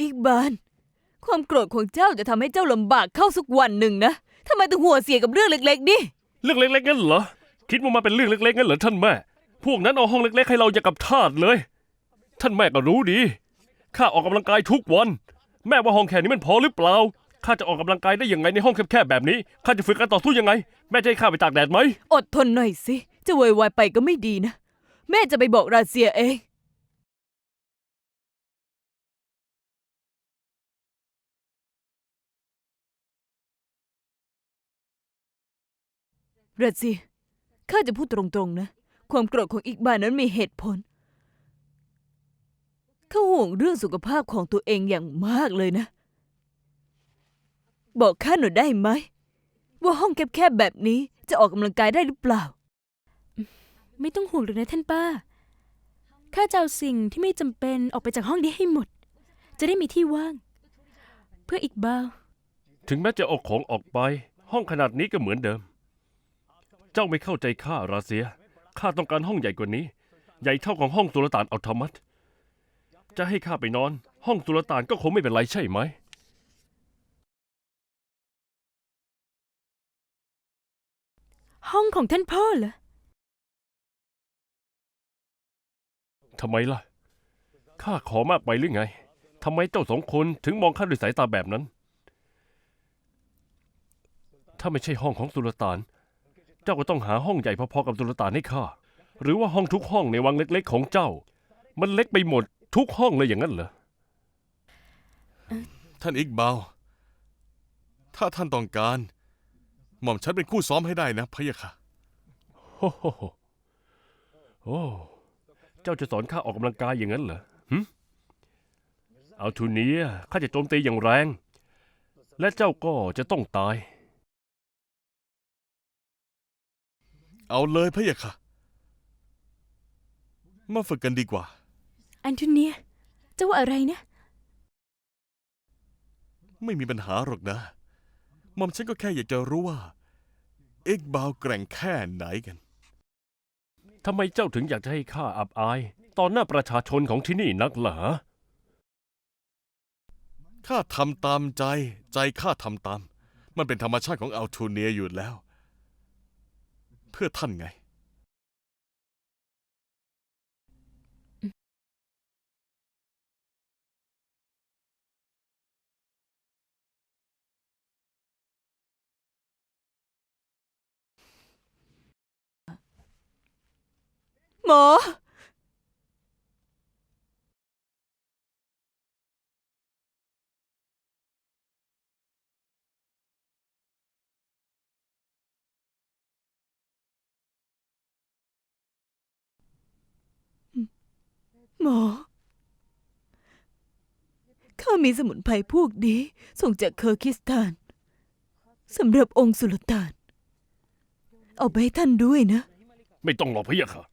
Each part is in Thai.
อีกบาน ความโกรธของเจ้าจะทำให้เจ้าลำบากเข้าสักวันหนึ่งนะทำไมต้องหัวเสียกับเรื่องเล็ก ๆ นี่ เรื่องเล็กๆงั้นเหรอ คิดว่ามันเป็นเรื่องเล็กๆงั้นเหรอท่านแม่ พวกนั้นเอาห้องเล็กๆให้เราอย่างกับทาสเลย ท่านแม่ก็รู้ดี ข้าออกกำลังกายทุกวัน แม่ว่าห้องแค่นี้มันพอหรือเปล่า ข้าจะออกกำลังกายได้ยังไงในห้องแคบๆแบบนี้ ข้าจะฝึกการต่อสู้ยังไง แม่จะให้ข้าไปตากแดดไหม อดทนหน่อยสิ จะโวยวายไปก็ไม่ดีนะ แม่จะไปบอกราเซียเอง ราเซียข้าจะพูดตรงๆนะ ความโกรธของอีกบานนั้นมีเหตุผล เขาห่วงเรื่องสุขภาพของตัวเองอย่างมากเลยนะ บอกข้าหน่อยได้ไหม ว่าห้องแคบๆแบบนี้จะออกกำลังกายได้หรือเปล่า ไม่ต้องห่วงเลยนะท่านป้า ข้าจะเอาสิ่งที่ไม่จำเป็นออกไปจากห้องนี้ให้หมด จะได้มีที่ว่าง เพื่ออีกบ้าว ถึงแม้จะเอาของออกไป ห้องขนาดนี้ก็เหมือนเดิม เจ้าไม่เข้าใจข้าราเซีย ข้าต้องการห้องใหญ่กว่านี้ ใหญ่เท่าของห้องสุลต่านอัลทามัตจะให้ข้าไปนอน ห้องสุลต่านก็คงไม่เป็นไรใช่ไหม ห้องของท่านพ่อเหรอ ทำไมล่ะ ข้าขอมากไปหรือไง ทำไมเจ้าสองคนถึงมองข้าด้วยสายตาแบบนั้น ถ้าไม่ใช่ห้องของสุลต่าน เจ้าก็ต้องหาห้องใหญ่พอๆกับสุลต่านให้ข้า หรือว่าห้องทุกห้องในวังเล็ก ๆ ของเจ้า มันเล็กไปหมดทุกห้องเลยอย่างนั้นเหรอ ท่านอิกบาวถ้าท่านต้องการ หม่อมฉันเป็นคู่ซ้อมให้ได้นะพะยะค่ะ โอ้โหโอ้เจ้าจะสอนข้าออกกำลังกายอย่างนั้นเหรอหึเอาทูเนียข้าจะโจมตีอย่างแรง และเจ้าก็จะต้องตาย เอาเลยพะยะค่ะ มาฝึกกันดีกว่า อันโทเนียเจ้าว่าอะไรนะ ไม่มีปัญหาหรอกนะหม่อมฉันก็แค่อยากจะรู้ว่า เอกบาวแกร่งแค่ไหนกัน ทำไมเจ้าถึงอยากจะให้ข้าอับอาย ตอนหน้าประชาชนของที่นี่นักเหรอข้าทำตามใจ ใจข้าทำตาม มันเป็นธรรมชาติของอัลทูเนียอยู่แล้ว เพื่อท่านไง หมอ หมอ ข้ามีสมุนไพรพวกนี้ ส่งจากเคอร์กิสถานสำหรับองค์สุลต่าน เอาไปให้ท่านด้วยนะ ไม่ต้องหรอกพะยะค่ะ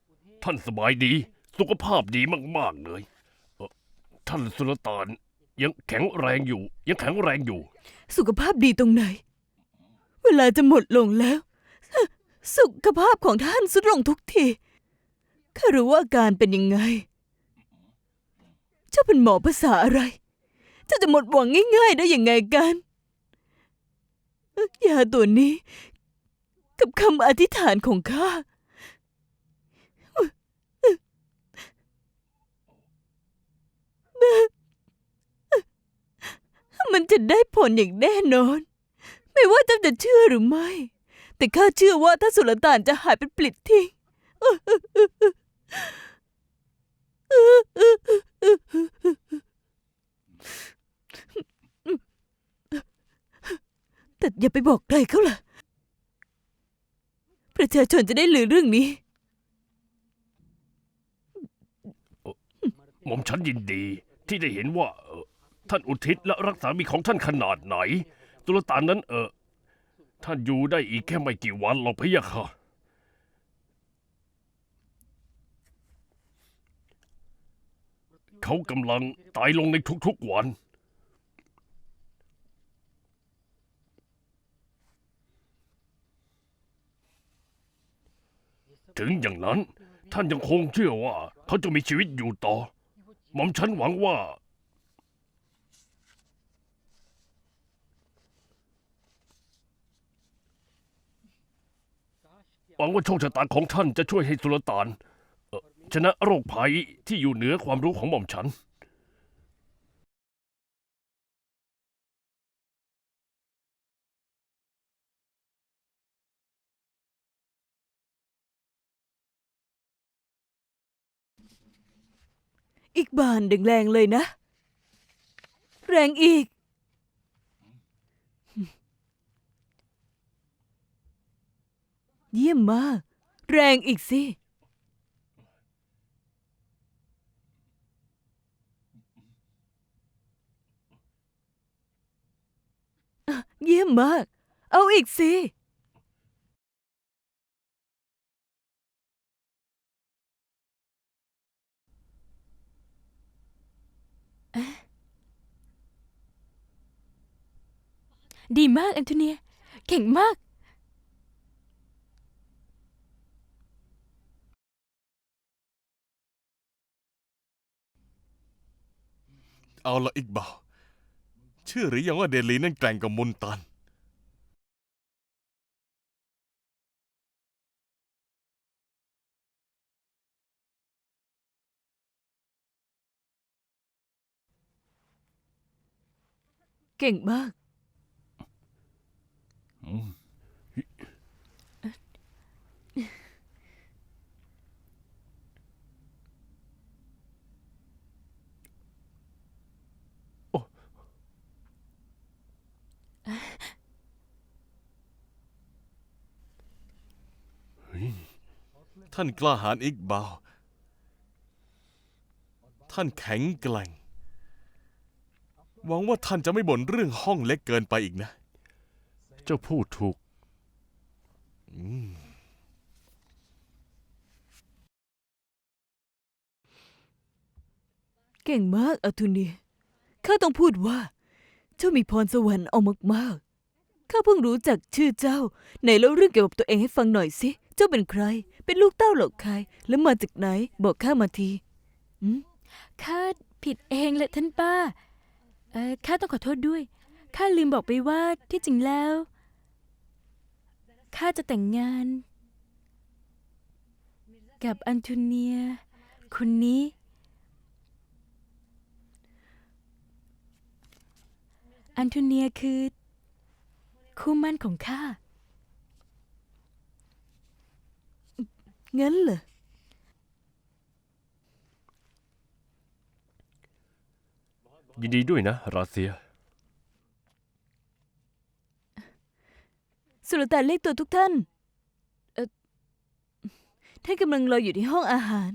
ท่านสบายดี สุขภาพดีมากๆเลยเอ่อท่านสุลต่านยังแข็งแรงอยู่ ยังแข็งแรงอยู่ สุขภาพดีตรงไหน เวลาจะหมดลงแล้ว สุขภาพของท่านสุดลงทุกที ข้ารู้ว่าอาการเป็นยังไง เจ้าเป็นหมอภาษาอะไร เจ้าจะหมดหวังง่ายๆได้ยังไงกันยาตัวนี้ กับคำอธิษฐานของข้ามันจะได้ผลอย่างแน่นอน ไม่ว่าเจ้าจะเชื่อหรือไม่ แต่ข้าเชื่อว่าถ้าสุลต่านจะหายเป็นปลิดทิ้ง แต่อย่าไปบอกใครเขาล่ะ ประชาชนจะได้ลือเรื่องนี้ หม่อมฉันยินดีที่ได้เห็นว่าเอ่อท่านอุทิศและรักษามีของท่านขนาดไหนสุลตานนั้นเออท่านอยู่ได้อีกแค่ไม่กี่วันหรอกพะยะค่ะ เขากำลังตายลงในทุกๆวัน ถึงอย่างนั้น ท่านยังคงเชื่อว่า เขาจะมีชีวิตอยู่ต่อ หม่อมฉันหวังว่า หวังว่าโชคชะตาของท่านจะช่วยให้สุลต่าน ชนะโรคภัยที่อยู่เหนือความรู้ของหม่อมฉัน อีกบานดึงแรงเลยนะ แรงอีก เยี่ยมมาก แรงอีกสิ อะ เยี่ยมมาก เอาอีกสิ ดีมากแอนโทเนีย เก่งมาก เอาละอีกบ่าว เชื่อหรือยังว่าเดลีนั่นแกล่งกับมุนตัน เก่งมาก ท่านกล้าหาญอีกบ่าวท่านแข็งแกร่ง หวังว่าท่านจะไม่บ่นเรื่องห้องเล็กเกินไปอีกนะ เจ้าพูดถูก เก่งมากอาทูเนียข้าต้องพูดว่า เจ้ามีพรสวรรค์เอามากๆ ข้าเพิ่งรู้จักชื่อเจ้า ไหนเล่าเรื่องเกี่ยวกับตัวเองให้ฟังหน่อยสิ เจ้าเป็นใคร เป็นลูกเต้าหล่าใคร แล้วมาจากไหน บอกข้ามาทีข้าผิดเองแหละท่านป้า เออข้าต้องขอโทษด้วย ข้าลืมบอกไปว่าที่จริงแล้ว ข้าจะแต่งงาน กับอันโทเนีย คนนี้ อันโทเนียคือ คู่มั่นของข้า งั้นเหรอ ยินดีด้วยนะราเซีย สุลต่านเรียกตัวทุกท่าน เออท่านกำลังรออยู่ที่ห้องอาหาร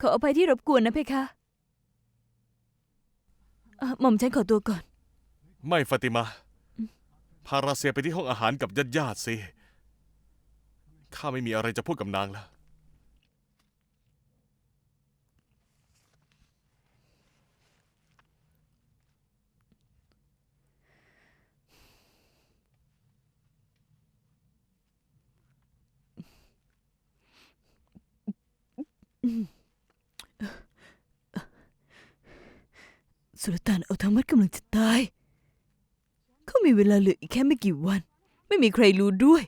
ขออภัยที่รบกวนนะเพคะอะหม่อมฉันขอตัวก่อน ไม่ฟาติมา พาราเซียไปที่ห้องอาหารกับญาติญาติๆสิ ข้าไม่มีอะไรจะพูดกับนางแล้ว สุลต่านเอาทั้งมัดกำลังจะตาย เขามีเวลาเหลืออีกแค่ไม่กี่วัน ไม่มีใครรู้ด้วย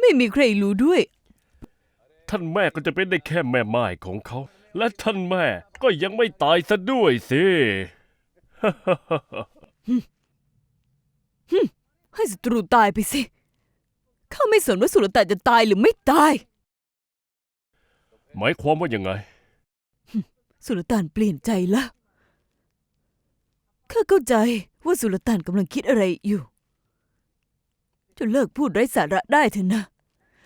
ไม่มีใครรู้ด้วย ท่านแม่ก็จะเป็นได้แค่แม่ไม้ของเขา และท่านแม่ก็ยังไม่ตายซะด้วยสิ ให้ศัตรูตายไปสิ ข้าไม่สนว่าสุลต่านจะตายหรือไม่ตาย หมายความว่ายังไง สุลต่านเปลี่ยนใจแล้วข้า เข้าใจว่าสุลต่านกำลังคิดอะไรอยู่จะเลิกพูดไร้สาระได้เถอะนะ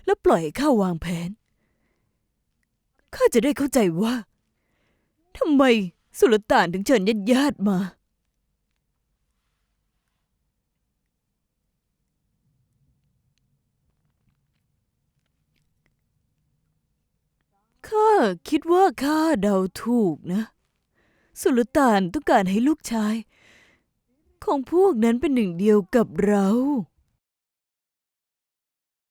แล้วปล่อยให้ข้าวางแผน ข้าจะได้เข้าใจว่าทำไมสุลต่านถึงเชิญญาติญาติมา ข้าคิดว่าข้าเดาถูกนะ สุลต่านต้องการให้ลูกชาย ของพวกนั้นเป็นหนึ่งเดียวกับเรา